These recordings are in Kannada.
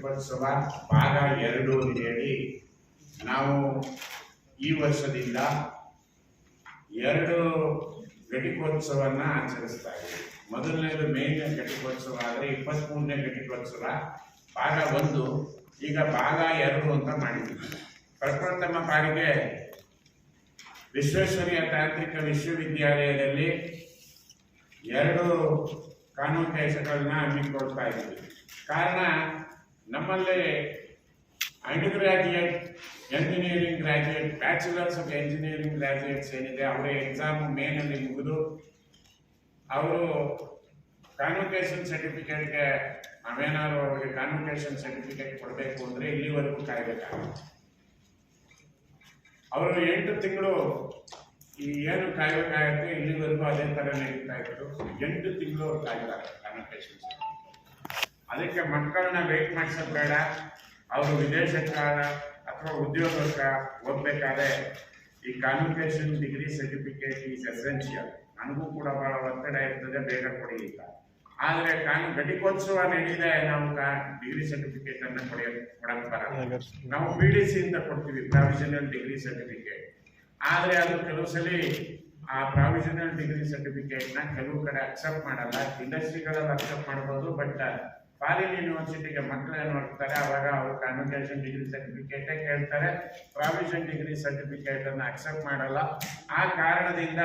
ಘಟಿಕೋತ್ಸವ ಭಾಗ ಎರಡು ಅಂತೇಳಿ ನಾವು ಈ ವರ್ಷದಿಂದ ಎರಡು ಘಟಿಕೋತ್ಸವನ್ನ ಆಚರಿಸ್ತಾ ಇದ್ದೀವಿ. ಮೊದಲನೇದು ಮೇಲಿನ ಘಟಿಕೋತ್ಸವ ಆದರೆ ಇಪ್ಪತ್ತ್ಮೂರನೇ ಘಟಿಕೋತ್ಸವ, ಭಾಗ ಒಂದು. ಈಗ ಭಾಗ ಎರಡು ಅಂತ ಮಾಡಿದ್ದೀವಿ. ಪ್ರಪ್ರಥಮ ಬಾರಿಗೆ ವಿಶ್ವೇಶ್ವರಯ್ಯ ತಾಂತ್ರಿಕ ವಿಶ್ವವಿದ್ಯಾಲಯದಲ್ಲಿ ಎರಡು ಕಾನೂನು ಕೆಲಸಗಳನ್ನ ಹಮ್ಮಿಕೊಳ್ತಾ ಇದ್ದೀವಿ. ಕಾರಣ ನಮ್ಮಲ್ಲಿ undergraduate engineering graduate bachelors of engineering graduates ಏನಿದೆ, ಅವರ ಎಕ್ಸಾಮ್ ಮೇನಲ್ಲಿ ಮುಗಿದು ಅವರು ಕಾನ್ವೊಕೇಶನ್ ಸರ್ಟಿಫಿಕೇಟ್ಗೆ ನಾವೇನಾದ್ರು ಅವರಿಗೆ ಕಾನ್ವೊಕೇಶನ್ ಸರ್ಟಿಫಿಕೇಟ್ ಕೊಡಬೇಕು ಅಂದರೆ ಇಲ್ಲಿವರೆಗೂ ಕಾಯಬೇಕಾಗುತ್ತೆ. ಅವರು ಎಂಟು ತಿಂಗಳು ಈ ಏನು ಕಾಯಬೇಕಾಗುತ್ತೆ, ಇಲ್ಲಿವರೆಗೂ ಅದೇ ಥರ ನಡೀತಾ ಇತ್ತು ಎಂಟು ತಿಂಗಳು ಅವ್ರು ಕಾಯ್ತಾರೆ ಕಾನ್ವೊಕೇಶನ್ ಅದಕ್ಕೆ ಮಕ್ಕಳನ್ನ ವೇಟ್ ಮಾಡಿಸೋದು ಬೇಡ. ಅವರು ವಿದೇಶಕ್ಕೆ ಅಥವಾ ಉದ್ಯೋಗಕ್ಕ ಹೋಗ್ಬೇಕಾದ್ರೆ ಈ convocation degree certificate is essential ನನಗೂ ಕೂಡ ಬಹಳ ಒತ್ತಡ ಇರ್ತದೆ ಬೇಗ ಕೊಡಿ ಅಂತ. ಆದರೆ ಕಾನ್ ಘಟಿಕೋತ್ಸವ ನಡೀದೆ ನಾವು ಡಿಗ್ರಿ ಸರ್ಟಿಫಿಕೇಟ್ ಅನ್ನ ಕೊಡಿಯ ಕೊಡಕ್ ಬರಲ್ಲ. ನಾವು ಪಿ ಡಿ ಸಿ ಇಂದ ಕೊಡ್ತೀವಿ ಪ್ರಾವಿಷನಲ್ ಡಿಗ್ರಿ ಸರ್ಟಿಫಿಕೇಟ್ ಆದರೆ ಅದು ಕೆಲವು ಸಲ ಆ ಪ್ರಾವಿಷನಲ್ ಡಿಗ್ರಿ ಸರ್ಟಿಫಿಕೇಟ್ನ ಕೆಲವು ಕಡೆ ಅಕ್ಸೆಪ್ಟ್ ಮಾಡಲ್ಲ. ಇಂಡಸ್ಟ್ರಿಗಳಲ್ಲಿ ಅಕ್ಸೆಪ್ಟ್ ಮಾಡಬಹುದು ಬಟ್ ಫಾರಿನ್ ಯೂನಿವರ್ಸಿಟಿಗೆ ಮಕ್ಕಳು ಏನು ಮಾಡ್ತಾರೆ, ಅವಾಗ ಅವರು ಕಾನ್ವಿಕೇಶನ್ ಡಿಗ್ರಿ ಸರ್ಟಿಫಿಕೇಟೇ ಕೇಳ್ತಾರೆ. ಪ್ರಾವಿಷನ್ ಡಿಗ್ರಿ ಸರ್ಟಿಫಿಕೇಟ್ ಅನ್ನು ಅಕ್ಸೆಪ್ಟ್ ಮಾಡಲ್ಲ. ಆ ಕಾರಣದಿಂದ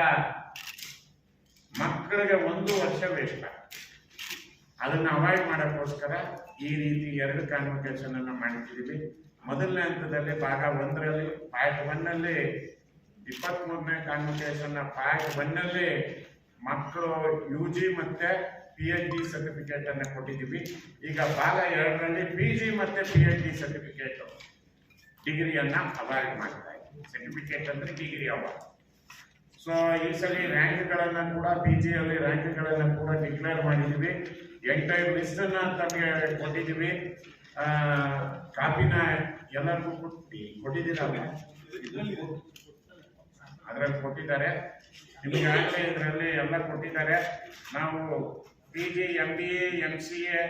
ಮಕ್ಕಳಿಗೆ ಒಂದು ವರ್ಷ ವೇಸ್ಟ್ ಅದನ್ನು ಅವಾಯ್ಡ್ ಮಾಡೋಕ್ಕೋಸ್ಕರ ಈ ರೀತಿ ಎರಡು ಕಾನ್ವೊಕೇಶನ್ ಮಾಡಿದ್ದೀವಿ. ಮೊದಲನೇ ಹಂತದಲ್ಲಿ ಭಾಗ ಒಂದರಲ್ಲಿ ಪಾರ್ಟ್ ಒನ್ನಲ್ಲಿ ಇಪ್ಪತ್ತ್ಮೂರನೇ ಕಾನ್ವೊಕೇಶನ್ ಪಾರ್ಟ್ ಒನ್ನಲ್ಲಿ ಮಕ್ಕಳು ಯು ಜಿ ಮತ್ತೆ ಪಿ ಎಚ್ ಡಿ ಸರ್ಟಿಫಿಕೇಟ್ ಅನ್ನು ಕೊಟ್ಟಿದ್ದೀವಿ. ಈಗ ಭಾಗ ಎರಡರಲ್ಲಿ ಪಿ ಜಿ ಮತ್ತೆ ಪಿ ಎಚ್ ಡಿ ಸರ್ಟಿಫಿಕೇಟ್ ಡಿಗ್ರಿಯನ್ನ ಅವಾರ್ಡ್ ಮಾಡ್ತಾ ಇದ್ದೀವಿ. ಸರ್ಟಿಫಿಕೇಟ್ ಅಂದ್ರೆ ಡಿಗ್ರಿ ಅವಾರ್ಡ್ ಸೊ ಈ ಸಲ ರ್ಯಾಂಕ್ಗಳನ್ನ ಕೂಡ ಪಿ ಜಿಯಲ್ಲಿ ರ್ಯಾಂಕ್ಗಳನ್ನ ಕೂಡ ಡಿಕ್ಲೇರ್ ಮಾಡಿದ್ದೀವಿ. ಎಂಟೈರ್ ಲಿಸ್ಟ್ ಅನ್ನ ತಮಗೆ ಕೊಟ್ಟಿದ್ದೀವಿ. ಕಾಪಿನ ಎಲ್ಲರಿಗೂ ಕೊಟ್ಟು ಕೊಟ್ಟಿದ್ದೀರಲ್ಲ ಅದರಲ್ಲಿ ಕೊಟ್ಟಿದ್ದಾರೆ. ನಿಮಗೆ ಆಗಲೇ ಇದರಲ್ಲಿ ಎಲ್ಲ ಕೊಟ್ಟಿದ್ದಾರೆ. ನಾವು P G M B A M C A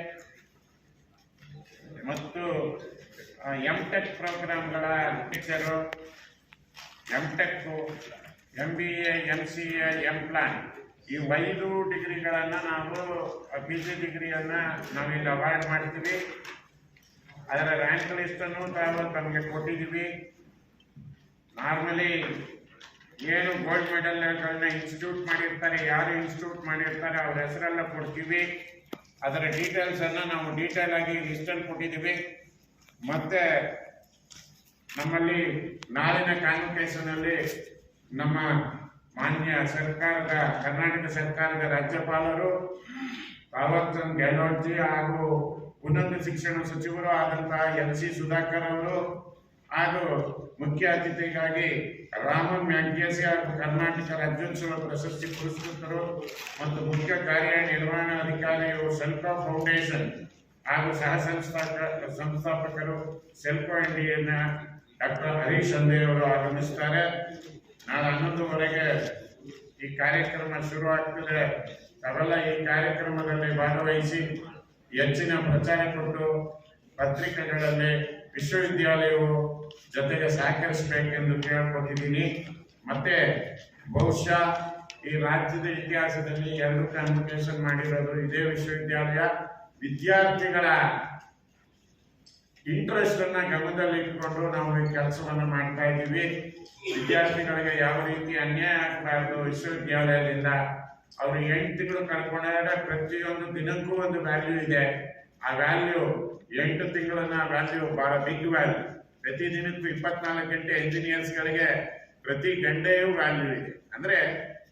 ಮತ್ತು M tech ಪ್ರೋಗ್ರಾಮ್ಗಳ teacher M tech M B A M C A M plan ಈ ಐದು ಡಿಗ್ರಿಗಳನ್ನು ನಾವು ಪಿ ಜಿ ಡಿಗ್ರಿಯನ್ನು ನಾವಿಲ್ಲಿ ಅವಾಯ್ಡ್ ಮಾಡ್ತೀವಿ. ಅದರ ರ್ಯಾಂಕ್ ಲಿಸ್ಟನ್ನು ನಾವು ತಮಗೆ ಕೊಟ್ಟಿದ್ದೀವಿ. ನಾರ್ಮಲಿ ಏನು ಗೋಲ್ಡ್ ಮೆಡಲ್ಗಳನ್ನ ಇನ್ಸ್ಟಿಟ್ಯೂಟ್ ಮಾಡಿರ್ತಾರೆ, ಯಾರು ಇನ್ಸ್ಟಿಟ್ಯೂಟ್ ಮಾಡಿರ್ತಾರೆ, ಅವ್ರ ಹೆಸರೆಲ್ಲ ಕೊಡ್ತೀವಿ. ಅದರ ಡೀಟೇಲ್ಸ್ ಅನ್ನ ನಾವು ಡೀಟೇಲ್ ಆಗಿ ಲಿಸ್ಟಲ್ಲಿ ಕೊಟ್ಟಿದ್ದೀವಿ. ಮತ್ತೆ ನಮ್ಮಲ್ಲಿ ನಾಳಿನ ಕಾನ್ವೊಕೇಶನ್ ಅಲ್ಲಿ ನಮ್ಮ ಮಾನ್ಯ ಸರ್ಕಾರದ, ಕರ್ನಾಟಕ ಸರ್ಕಾರದ ರಾಜ್ಯಪಾಲರು ತಾವರ್ಚಂದ್ ಗೆಹ್ಲೋಟ್ಜಿ ಹಾಗೂ ಉನ್ನತ ಶಿಕ್ಷಣ ಸಚಿವರು ಆದಂತಹ ಎಲ್ ಸಿ ಸುಧಾಕರ್ ಅವರು ಹಾಗೂ ಮುಖ್ಯ ಅತಿಥಿಗಾಗಿ ರಾಮನ್ ಮ್ಯಾಗ್ಯಸಿ ಹಾಗೂ ಕರ್ನಾಟಕ ರಾಜ್ಯೋತ್ಸವ ಪ್ರಶಸ್ತಿ ಪುರಸ್ಕೃತರು ಮತ್ತು ಮುಖ್ಯ ಕಾರ್ಯನಿರ್ವಹಣಾಧಿಕಾರಿಯು ಸೆಲ್ಕಾ ಫೌಂಡೇಶನ್ ಹಾಗೂ ಸಹ ಸಂಸ್ಥಾಪಕ ಸಂಸ್ಥಾಪಕರು ಸೆಲ್ಕಾ ಇಂಡಿಯನ್ನ ಡಾಕ್ಟರ್ ಹರೀಶ್ ಅಂದೇ ಅವರು ಆಗಮಿಸ್ತಾರೆ. ನಾಳೆ ಹನ್ನೊಂದುವರೆಗೆ ಈ ಕಾರ್ಯಕ್ರಮ ಶುರು ಆಗ್ತದೆ ತಾವೆಲ್ಲ ಈ ಕಾರ್ಯಕ್ರಮದಲ್ಲಿ ಭಾಗವಹಿಸಿ ಹೆಚ್ಚಿನ ಪ್ರಚಾರ ಕೊಟ್ಟು ಪತ್ರಿಕೆಗಳಲ್ಲಿ ವಿಶ್ವವಿದ್ಯಾಲಯವು ಜೊತೆಗೆ ಸಹಕರಿಸಬೇಕೆಂದು ಕೇಳ್ಕೊತಿದ್ದೀನಿ. ಮತ್ತೆ ಬಹುಶಃ ಈ ರಾಜ್ಯದ ಇತಿಹಾಸದಲ್ಲಿ ಎರಡು ಕಾನ್ವೊಕೇಶನ್ ಮಾಡಿರೋದು ಇದೇ ವಿಶ್ವವಿದ್ಯಾಲಯ. ವಿದ್ಯಾರ್ಥಿಗಳ ಇಂಟ್ರೆಸ್ಟ್ ಅನ್ನ ಗಮನದಲ್ಲಿ ಇಟ್ಕೊಂಡು ನಾವು ಈ ಕೆಲಸವನ್ನ ಮಾಡ್ತಾ ಇದ್ದೀವಿ. ವಿದ್ಯಾರ್ಥಿಗಳಿಗೆ ಯಾವ ರೀತಿ ಅನ್ಯಾಯ ಆಗ್ಬಾರ್ದು ವಿಶ್ವವಿದ್ಯಾಲಯದಿಂದ. ಅವರು ಎಂಟು ತಿಂಗಳು ಕಳ್ಕೊಂಡಾಗ ಪ್ರತಿಯೊಂದು ದಿನಕ್ಕೂ ಒಂದು ವ್ಯಾಲ್ಯೂ ಇದೆ. ಆ ವ್ಯಾಲ್ಯೂ ಎಂಟು ತಿಂಗಳನ್ನ ವ್ಯಾಲ್ಯೂ ಬಹಳ ಬಿಗ್ ವ್ಯಾಲ್ಯೂ ಪ್ರತಿ ದಿನಕ್ಕೂ ಇಪ್ಪತ್ನಾಲ್ಕು ಗಂಟೆ ಇಂಜಿನಿಯರ್ಸ್ಗಳಿಗೆ ಪ್ರತಿ ಗಂಟೆಯೂ ವ್ಯಾಲ್ಯೂ ಇದೆ. ಅಂದ್ರೆ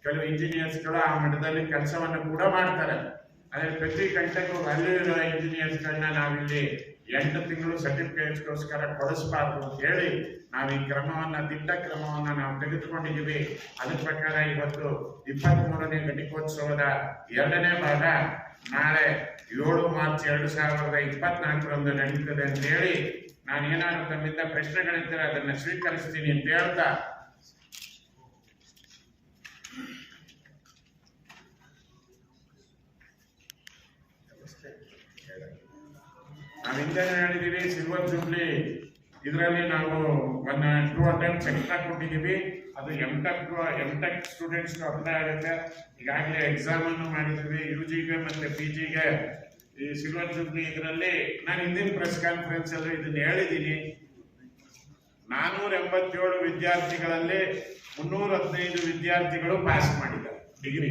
ಕೆಲವು ಇಂಜಿನಿಯರ್ಸ್ಗಳು ಆ ಮಠದಲ್ಲಿ ಕೆಲಸವನ್ನು ಕೂಡ ಮಾಡ್ತಾರೆ. ಆದ್ರೆ ಪ್ರತಿ ಗಂಟೆಗೂ ವ್ಯಾಲ್ಯೂ ಇರೋ ಇಂಜಿನಿಯರ್ಸ್ಗಳನ್ನ ನಾವಿಲ್ಲಿ ಎಂಟು ತಿಂಗಳು ಸರ್ಟಿಫಿಕೇಟ್ಸ್ಗೋಸ್ಕರ ಕೊಡಿಸಬಾರ್ದು ಅಂತ ಹೇಳಿ ನಾವು ಈ ಕ್ರಮವನ್ನ, ದಿಟ್ಟ ಕ್ರಮವನ್ನ ನಾವು ತೆಗೆದುಕೊಂಡಿದ್ದೀವಿ. ಅದ್ರ ಪ್ರಕಾರ ಇವತ್ತು ಇಪ್ಪತ್ತ್ ಮೂರನೇ ಘಟಿಕೋತ್ಸವದ ಎರಡನೇ ಭಾಗ ನಾಳೆ ಏಳು ಮಾರ್ಚ್ ಎರಡು ಸಾವಿರದ ಇಪ್ಪತ್ನಾಲ್ಕರಂದು ನಡೀತದೆ ಅಂತ ಹೇಳಿ ನಾನು ಏನಾದ್ರು ತಮ್ಮಿಂದ ಪ್ರಶ್ನೆಗಳಿದ್ದರೆ ಅದನ್ನ ಸ್ವೀಕರಿಸ್ತೀನಿ ಅಂತ ಹೇಳ್ತಾ. ನಾವಿಂದ ಹೇಳಿದೀವಿ ಸಿಲ್ವರ್ ಜೂಬ್ಲಿ ಇದರಲ್ಲಿ ನಾವು ಒನ್ ಟೂ ಹಂಡ್ರೆಡ್ ಎಕ್ಸ್ಟ್ರಾ ಕೊಟ್ಟಿದ್ದೀವಿ. ಅದು M tech M tech students apply ಆಗುತ್ತೆ. ಈಗಾಗಲೇ ಎಕ್ಸಾಮ್ ಅನ್ನು ಮಾಡಿದ್ದೀವಿ. ಯು ಜಿಗೆ ಮತ್ತೆ ಪಿ ಜಿಗೆ ಈ ಸಿಲ್ವರ್ ಜೂಬ್ಲಿ ಇದರಲ್ಲಿ ನಾನು ಹಿಂದಿನ ಪ್ರೆಸ್ ಕಾನ್ಫರೆನ್ಸ್ ಅಲ್ಲಿ ಇದನ್ನು ಹೇಳಿದ್ದೀನಿ. ನಾನೂರ ಎಂಬತ್ತೇಳು ವಿದ್ಯಾರ್ಥಿಗಳಲ್ಲಿ ಮುನ್ನೂರ ಹದಿನೈದು ವಿದ್ಯಾರ್ಥಿಗಳು ಪಾಸ್ ಮಾಡಿದ್ದಾರೆ. ಡಿಗ್ರಿ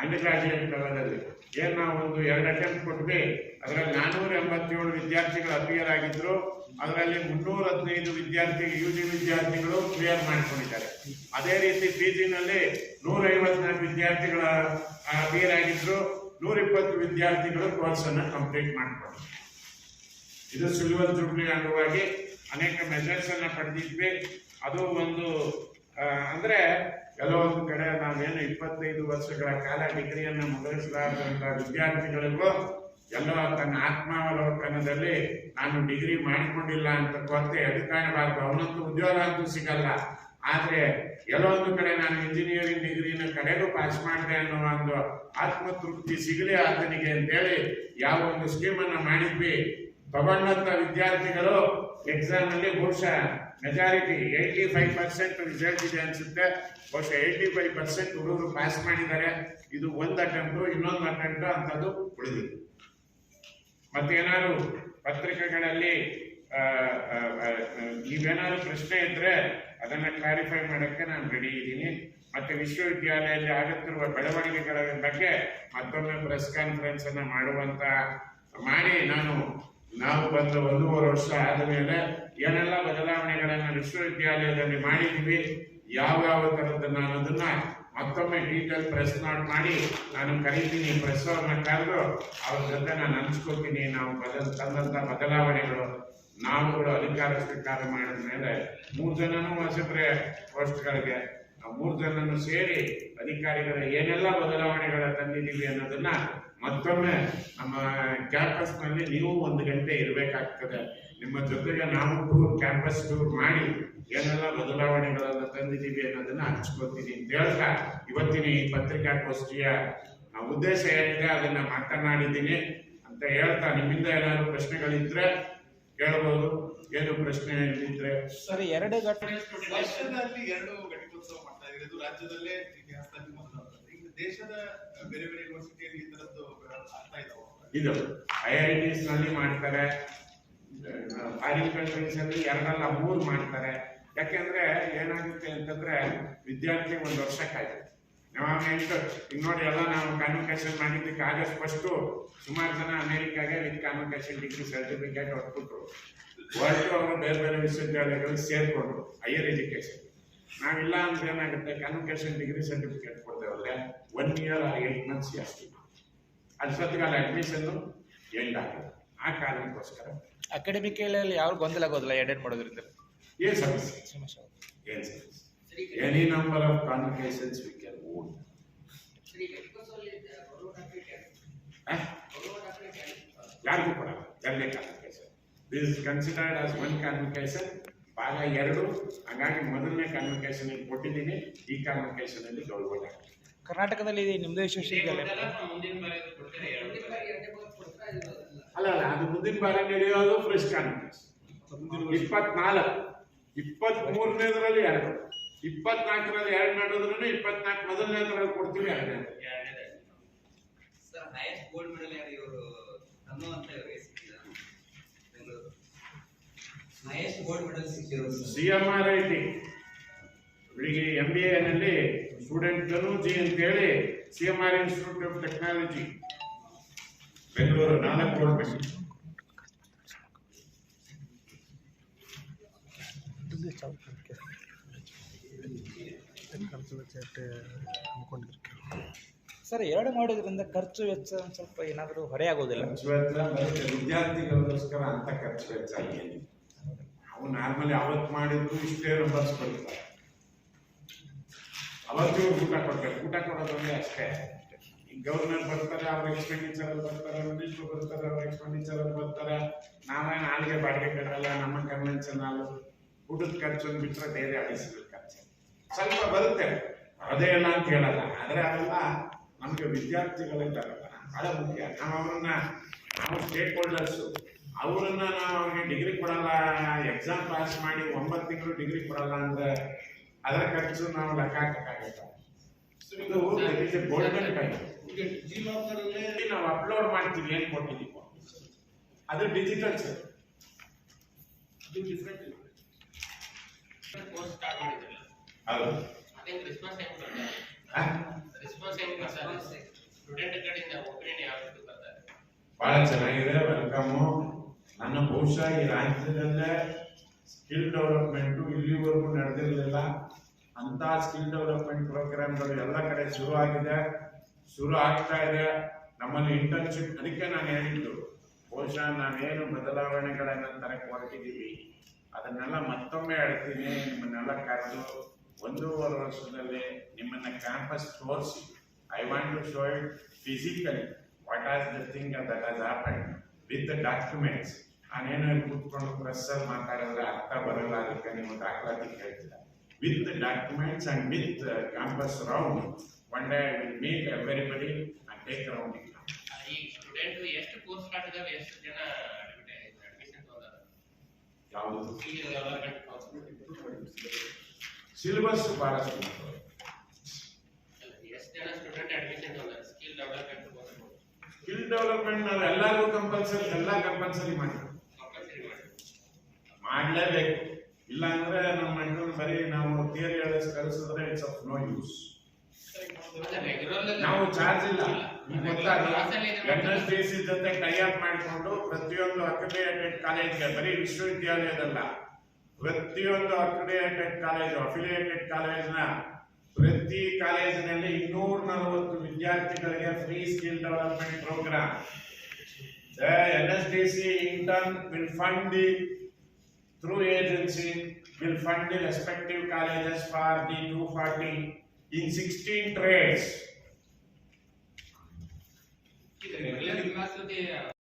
ಅಂಡರ್ ಗ್ರಾಜುಯೇಟ್ ಲೆವೆಲಲ್ಲಿ ಏನು ನಾವು ಒಂದು ಎರಡು ಅಟೆಂಪ್ಟ್ ಕೊಟ್ವಿ. ಅದರಲ್ಲಿ ನಾನೂರ ಎಂಬತ್ತೇಳು ವಿದ್ಯಾರ್ಥಿಗಳು ಅಪಿಯರ್ ಆಗಿದ್ರು. ಅದರಲ್ಲಿ ಮುನ್ನೂರ ಹದಿನೈದು ವಿದ್ಯಾರ್ಥಿ ಯು ಜಿ ವಿದ್ಯಾರ್ಥಿಗಳು ಕ್ಲಿಯರ್ ಮಾಡಿಕೊಂಡಿದ್ದಾರೆ. ಅದೇ ರೀತಿ ಪಿ ಜಿನಲ್ಲಿ ನೂರ ಐವತ್ನಾಲ್ಕು ವಿದ್ಯಾರ್ಥಿಗಳ ಕ್ಲಿಯರ್ ಆಗಿದ್ರು ನೂರ ಇಪ್ಪತ್ತು ವಿದ್ಯಾರ್ಥಿಗಳು ಕೋರ್ಸ್ ಅನ್ನ ಕಂಪ್ಲೀಟ್ ಮಾಡಿಕೊಂಡು ಇದು ಸಿಲ್ವರ್ ಜೂಬ್ಲಿ ಅಂಗವಾಗಿ ಅನೇಕ ಮೆಸೇಜ್ ಅನ್ನ ಪಡೆದಿದ್ವಿ. ಅದು ಒಂದು ಅಂದ್ರೆ ಕೆಲವೊಂದು ಕಡೆ ನಾವೇನು ಇಪ್ಪತ್ತೈದು ವರ್ಷಗಳ ಕಾಲ ಡಿಗ್ರಿಯನ್ನು ಮುಗಿಸಲಾರದಂತ ವಿದ್ಯಾರ್ಥಿಗಳಿಗೂ ಎಲ್ಲೋ ತನ್ನ ಆತ್ಮಾವಲೋಕನದಲ್ಲಿ ನಾನು ಡಿಗ್ರಿ ಮಾಡಿಕೊಂಡಿಲ್ಲ ಅಂತ ಕೊರತೆ ಕಾಣಬಾರ್ದು ಅವನಂತೂ ಉದ್ಯೋಗ ಅಂತೂ ಸಿಗಲ್ಲ. ಆದ್ರೆ ಎಲ್ಲೋ ಒಂದು ಕಡೆ ನಾನು ಇಂಜಿನಿಯರಿಂಗ್ ಡಿಗ್ರಿನ ಕಡೆಗೂ ಪಾಸ್ ಮಾಡಿದೆ ಅನ್ನೋ ಒಂದು ಆತ್ಮತೃಪ್ತಿ ಸಿಗಲಿ ಆತನಿಗೆ ಅಂತೇಳಿ ಯಾವ ಒಂದು ಸ್ಕೀಮ್ ಅನ್ನ ಮಾಡಿದ್ವಿ. ತಗೊಂಡಂತ ವಿದ್ಯಾರ್ಥಿಗಳು ಎಕ್ಸಾಮ್ ಅಲ್ಲಿ ಬಹುಶಃ majority eighty five percent result ಇದೆ ಅನ್ಸುತ್ತೆ. ಬಹುಶಃ ಏಯ್ಟಿ ಫೈವ್ ಪರ್ಸೆಂಟ್ ಹುಡುಗರು ಪಾಸ್ ಮಾಡಿದ್ದಾರೆ. ಇದು ಒಂದು ಅಟೆಂಪ್ಟು ಇನ್ನೊಂದು ಅಟೆಂಪ್ಟು ಅಂತದ್ದು ಉಳಿದಿದೆ. ಮತ್ತೇನಾದ್ರು ಪತ್ರಿಕೆಗಳಲ್ಲಿ ನೀವೇನಾದ್ರು ಪ್ರಶ್ನೆ ಇದ್ರೆ ಅದನ್ನ ಕ್ಲಾರಿಫೈ ಮಾಡಕ್ಕೆ ನಾನು ರೆಡಿ ಇದ್ದೀನಿ. ಮತ್ತೆ ವಿಶ್ವವಿದ್ಯಾಲಯದಲ್ಲಿ ಆಗುತ್ತಿರುವ ಬೆಳವಣಿಗೆಗಳ ಬಗ್ಗೆ ಮತ್ತೊಮ್ಮೆ ಪ್ರೆಸ್ ಕಾನ್ಫರೆನ್ಸ್ ಅನ್ನ ಮಾಡುವಂತ ಮಾಡಿ ನಾನು, ನಾವು ಬಂದ ಒಂದೂವರೆ ವರ್ಷ ಆದ ಮೇಲೆ ಏನೆಲ್ಲ ಬದಲಾವಣೆಗಳನ್ನು ವಿಶ್ವವಿದ್ಯಾಲಯದಲ್ಲಿ ಮಾಡಿದ್ದೀವಿ ಯಾವ ಯಾವ ಥರದ್ದು ನಾನು ಅದನ್ನ ಮತ್ತೊಮ್ಮೆ ಡೀಟೇಲ್ ಪ್ರೆಸ್ ನೋಟ್ ಮಾಡಿ, ನಾನು ಕರಿತೀನಿ ಪ್ರೆಸ್ ಅವ್ರನ್ನ ಕರೆದು, ಅವ್ರ ಜೊತೆ ನಾನು ಹಂಚ್ಕೋತೀನಿ, ನಾವು ಬದಲ್, ತಂದಂತ ಬದಲಾವಣೆಗಳು ನಾವುಗಳು ಅಧಿಕಾರ ಸ್ವೀಕಾರ ಮಾಡಿದ ಮೇಲೆ ಮೂರು ಜನನೂ ವಸಿದ್ರೆ ಪೋಸ್ಟ್ಗಳಿಗೆ ಮೂರು ಜನನು ಸೇರಿ ಅಧಿಕಾರಿಗಳ ಏನೆಲ್ಲ ಬದಲಾವಣೆಗಳ ತಂದಿದ್ದೀವಿ ಅನ್ನೋದನ್ನ ಮತ್ತೊಮ್ಮೆ ನಮ್ಮ ಕ್ಯಾಂಪಸ್ನಲ್ಲಿ ನೀವು ಒಂದು ಗಂಟೆ ಇರಬೇಕಾಗ್ತದೆ. ನಿಮ್ಮ ಜೊತೆಗೆ ನಾವು ಟೂರ್ ಕ್ಯಾಂಪಸ್ ಟೂರ್ ಮಾಡಿ ಏನೆಲ್ಲ ಬದಲಾವಣೆಗಳನ್ನ ತಂದಿದ್ದೀವಿ ಅನ್ನೋದನ್ನ ಹಂಚ್ಕೋತೀನಿ ಅಂತ ಹೇಳ್ತಾ ಇವತ್ತಿನ ಈ ಪತ್ರಿಕಾಗೋಷ್ಠಿಯ ಉದ್ದೇಶ ಏನಿದೆ ಅದನ್ನ ಮಾತನಾಡಿದ್ದೀನಿ ಅಂತ ಹೇಳ್ತಾ ನಿಮ್ಮಿಂದ ಏನಾದ್ರು ಪ್ರಶ್ನೆಗಳಿದ್ರೆ ಕೇಳಬಹುದು ಏನು ಪ್ರಶ್ನೆ ಇದ್ರೆ ಸರ್ ಎರಡು ಘಟನೆ ವರ್ಷದಲ್ಲಿ ಎರಡು ಘಟಿಕೋತ್ಸವ ಮಾಡ್ತಾ ಇರೋದು. ರಾಜ್ಯದಲ್ಲೇ ಇತಿಹಾಸದಲ್ಲಿ ಮೊದಲು ಬೇರೆ ಬೇರೆ ಈ ಇದು ಐ ಐ ಟಿಸ್ನಲ್ಲಿ ಮಾಡ್ತಾರೆ. ಫಾರಿನ್ ಕಂಟ್ರೀಸ್ ಅಲ್ಲಿ ಎರಡಲ್ಲ, ಮೂರು ಮಾಡ್ತಾರೆ. ಯಾಕೆಂದ್ರೆ ಏನಾಗುತ್ತೆ ಅಂತಂದ್ರೆ ವಿದ್ಯಾರ್ಥಿ ಒಂದು ವರ್ಷ ಕಾಯ್ತು ನಾವು ಎಂಟು ಈಗ ನೋಡಿ ಎಲ್ಲ ನಾವು ಕಾನ್ವಿಕೇಶನ್ ಮಾಡಿದ್ದಕ್ಕೆ ಆಗಸ್ಟ್ ಫಸ್ಟು ಸುಮಾರು ಜನ ಅಮೆರಿಕಾಗೆ ವಿತ್ ಕಾನ್ವಕೇಶನ್ ಡಿಗ್ರಿ ಸರ್ಟಿಫಿಕೇಟ್ ಹೊರಟ್ಬಿಟ್ರು ಹೊರಟು ಅವರು ಬೇರೆ ಬೇರೆ ವಿಶ್ವವಿದ್ಯಾಲಯಗಳಿಗೆ ಸೇರ್ಕೊಂಡ್ರು ಹೈಯರ್ ಎಜುಕೇಶನ್ ನಾವಿಲ್ಲ ಅಂದ್ರೆ ಏನಾಗುತ್ತೆ? Convocation degree certificate ಕೊಡ್ತೇವಲ್ಲ one year or eight months ಜಾಸ್ತಿ ಅಷ್ಟೊತ್ತಿಗೆ ಅಲ್ಲಿ ಅಡ್ಮಿಷನ್ ಎಂಡ್ ಆಗಿದೆ. ಆ ಕಾರಣಕ್ಕೋಸ್ಕರ. ಅಕಾಡೆಮಿಕ್ ಯಾರು ಗೊಂದಲ ಆಗೋದಿಲ್ಲ ಎರಡೆರಡು ಮಾಡೋದ್ರಿಂದ? ಏನ್ ಸಮಸ್ಯೆ? ಏನ್ ಸಮಸ್ಯೆ any number of convocations we can ಯಾರಿಗೂ ಕೊಡಲ್ಲ. ಎರಡನೇ convocation this is considered as one convocation ಭಾಗ ಎರಡು ಹಾಗಾಗಿ ಮೊದಲನೇ ಕಾನ್ವಿಕೇಶನ್ ಕೊಟ್ಟಿದ್ದೀನಿ. ಈ ಕಾನ್ವಿಕೇಶನ್ ಅಲ್ಲಿ ಗೌರವ. ಕರ್ನಾಟಕದಲ್ಲಿ ನಿಮ್ದೇ ವಿಶ್ವವಿದ್ಯಾಲಯ ಅಲ್ಲ. ಅಲ್ಲ. ಅದು ಮುಂದಿನ ಬಾರಿ ನಡೆಯೋದು ಫ್ರೆಶ್ ಕಾನ್ವಿಕೇಶನ್ ಇಪ್ಪತ್ನಾಲ್ಕು. ಇಪ್ಪತ್ತ್ ಮೂರನೇದರಲ್ಲಿ ಎರಡು. ಇಪ್ಪತ್ನಾಲ್ಕರಲ್ಲಿ ಎರಡು ನಡೆದ್ರು ಇಪ್ಪತ್ನಾಲ್ಕು ಮೊದಲನೇದ್ರಲ್ಲಿ ಕೊಡ್ತೀವಿ ಎರಡನೇ ಸರ್ ಹೈಯೆಸ್ಟ್ ಗೋಲ್ಡ್ ಮೆಡಲ್ ಯಾರು ಇವರು? ಅಂತ ಹೈಯೆಸ್ಟ್ ಗೋಲ್ಡ್ ಮೆಡಲ್ ಸಿಕ್ಕಿರೋದು C M R I T ಇವರಿಗೆ ಎಂ ಬಿ ಎನಲ್ಲಿ ಸ್ಟೂಡೆಂಟ್ ಜಿ ಅಂತೇಳಿ C M R institute of technology Bengaluru ನಾಲ್ಕು ಗೋಲ್ಡ್ ಮೆಡಲ್ ಸರ್ ಎರಡು ಮಾಡೋದ್ರಿಂದ ಖರ್ಚು ವೆಚ್ಚ ಸ್ವಲ್ಪ ಏನಾದರೂ ಹೊರೆ ಆಗೋದಿಲ್ಲ? ಖರ್ಚು ವೆಚ್ಚ ಮತ್ತೆ ವಿದ್ಯಾರ್ಥಿಗಳಿಗೋಸ್ಕರ ಅಂತ ಖರ್ಚು ವೆಚ್ಚ ಏನಿಲ್ಲ ನಾವು ನಾರ್ಮಲಿ ಅವತ್ತು ಮಾಡಿದ್ರು ಇಷ್ಟೇ ನಂಬರ್ಸ್ ಬರ್ತಾರೆ ಅವತ್ತು ಊಟ ಕೊಡ್ತಾರೆ. ಊಟ ಕೊಡೋದಂದ್ರೆ ಅಷ್ಟೇ. ಈಗ ಗವರ್ನರ್ ಬರ್ತಾರೆ, ಅವ್ರ ಎಕ್ಸ್ಪೆಂಡಿಚರ್ ಅಲ್ಲಿ ಬರ್ತಾರೆ ಮಿನಿಸ್ಟ್ರು ಬರ್ತಾರೆ, ಅವ್ರ ಎಕ್ಸ್ಪೆಂಡಿಚರ್ ಅಲ್ಲಿ ಬರ್ತಾರೆ. ನಾವೇನು ಅಲ್ಲಿಗೆ ಬಾಡಿಗೆ ಕಟ್ಟಲ್ಲ, ನಮ್ಮ ಕನ್ವೆನ್ಷನ್ ಹಾಲು ಊಟದ ಖರ್ಚು ಬಿಟ್ಟರೆ ಬೇರೆ ಅಳಿಸಿದ ಖರ್ಚು. ಸ್ವಲ್ಪ ಬರುತ್ತೆ. ಅದೇ ಇಲ್ಲ ಅಂತ ಹೇಳಲ್ಲ. ಆದರೆ ಅವೆಲ್ಲ ನಮಗೆ ವಿದ್ಯಾರ್ಥಿಗಳಿದ್ದಾರಲ್ಲ ಬಹಳ ಮುಖ್ಯ. ನಾವು ಅವರನ್ನ, ನಾವು ಸ್ಟೇಕ್ ಹೋಲ್ಡರ್ಸು ಅವ್ರನ್ನ ನಾವು ಅವ್ರಿಗೆ ಡಿಗ್ರಿ ಕೊಡಲ್ಲ ಎಕ್ಸಾಮ್ ಪಾಸ್ ಮಾಡಿ ಒಂಬತ್ತು ತಿಂಗಳು ಡಿಗ್ರಿ ಕೊಡಲ್ಲ ಅಂದ್ರೆ ಅದರ ಖರ್ಚು ನಾವು ಲೆಕ್ಕ ಹಾಕಕ್ಕಾಗಲ್ಲ ಇದು ಗೋಲ್ಡನ್ ಟೈಮ್ ಈಗ ಡಿಜಿ ಲಾಕರ್ ಅಲ್ಲೇ ನಾವು ಅಪ್ಲೋಡ್ ಮಾಡ್ತೀವಿ ಏನ್ ಕೊಟ್ಟಿದ್ದೀವಿ? ಅದು ಡಿಜಿಟಲ್ ಸರ್ ಅದು ಡಿಫ್ರೆಂಟ್ ಇದೆ ಕೋರ್ಸ್ ಸ್ಟಾರ್ಟ್ ಮಾಡಿದ್ರಲ್ಲ. ಹೌದು. ಅದಕ್ಕೆ ರೆಸ್ಪಾನ್ಸ್ ಹೆಂಗ್ ಬರ್ತಾರೆ ಆ? ರೆಸ್ಪಾನ್ಸ್ ಹೆಂಗ್ ಬರ್ತಾರೆ ಸ್ಟೂಡೆಂಟ್ ಕಡೆಯಿಂದ ಒಪಿನಿಯನ್ ಯಾವ ರೀತಿ ಬರ್ತಾರೆ ಬಹಳ ಚೆನ್ನಾಗಿದೆ ವೆಲ್ಕಮ್ ನನ್ನ ಬಹುಶಃ ಈ ರಾಜ್ಯದಲ್ಲೇ ಸ್ಕಿಲ್ ಡೆವಲಪ್ಮೆಂಟು ಇಲ್ಲಿವರೆಗೂ ನಡೆದಿರಲಿಲ್ಲ. ಅಂತ ಸ್ಕಿಲ್ ಡೆವಲಪ್ಮೆಂಟ್ ಪ್ರೋಗ್ರಾಮ್ಗಳು ಎಲ್ಲ ಕಡೆ ಶುರು ಆಗಿದೆ. ಶುರು ಆಗ್ತಾ ಇದೆ. ನಮ್ಮಲ್ಲಿ ಇಂಟರ್ನ್ಶಿಪ್ ಅದಕ್ಕೆ ನಾನು ಹೇಳಿದ್ದು. ಬಹುಶಃ ನಾವೇನು ಬದಲಾವಣೆಗಳನ್ನು ತರಕ್ಕೆ ಹೊರಟಿದ್ದೀವಿ. ಅದನ್ನೆಲ್ಲ ಮತ್ತೊಮ್ಮೆ ಹೇಳ್ತೀನಿ. ನಿಮ್ಮನ್ನೆಲ್ಲ ಕರೆದು ಒಂದೂವರೆ ವರ್ಷದಲ್ಲಿ ನಿಮ್ಮನ್ನ ಕ್ಯಾಂಪಸ್ ತೋರಿಸಿ. I want to show it physically what is the thing that has happen with the documents ನಾನೇನೋ ಕೂತ್ಕೊಂಡು ಪ್ರೆಸ್ ಅಲ್ಲಿ ಮಾತಾಡಿದ್ರೆ ಅರ್ಥ ಬರಲ್ಲ ಅದಕ್ಕೆ ನೀವು ದಾಖಲಾತಿ ಕೇಳ್ತಿಲ್ಲ with documents and with campus round one day will meet everybody and take round ಈ ಸ್ಟೂಡೆಂಟ್ ಎಷ್ಟು ಕೋರ್ಸ್ ಮಾಡಿದಾರೆ ಎಷ್ಟು ಜನ ಅಡ್ಮಿಷನ್ ಯಾವುದು? ಸಿಲೆಬಸ್ ಬಹಳ ಎಷ್ಟು ಜನ student admission skill development skill development ನಾವು ಎಲ್ಲರಿಗೂ ಕಂಪಲ್ಸರಿ ಎಲ್ಲ ಕಂಪಲ್ಸರಿ ಮಾಡಿ. ಮಾಡಲೇಬೇಕು ಇಲ್ಲ ಅಂದ್ರೆ ನಮ್ಮ ಮಕ್ಕಳು ಸರಿ ನಾವು ಥಿಯರಿ ಹೇಳಿ ಕಲಿಸಿದ್ರೆ ಇಟ್ಸ್ ಆಫ್ ನೋ ಯೂಸ್ ನಾವು ಚಾರ್ಜ್ ಇಲ್ಲ. ಎನ್ ಎಸ್ ಡಿ ಸಿ ಜೊತೆ ಟೈ ಮಾಡಿಕೊಂಡು ಪ್ರತಿಯೊಂದು ಅಫಿಲಿಯೇಟೆಡ್ ಕಾಲೇಜ್ಗೆ ಬರೀ ವಿಶ್ವವಿದ್ಯಾಲಯದಲ್ಲ ಪ್ರತಿಯೊಂದು ಅಫಿಲಿಯೇಟೆಡ್ ಕಾಲೇಜು ಅಫಿಲಿಯೇಟೆಡ್ ಕಾಲೇಜ್ನ ಪ್ರತಿ ಕಾಲೇಜಿನಲ್ಲಿ ಇನ್ನೂರ ನಲವತ್ತು ವಿದ್ಯಾರ್ಥಿಗಳಿಗೆ free skill development program N S D C in turn will fund the, through agency will fund the respective colleges for the 240 in 16 trades.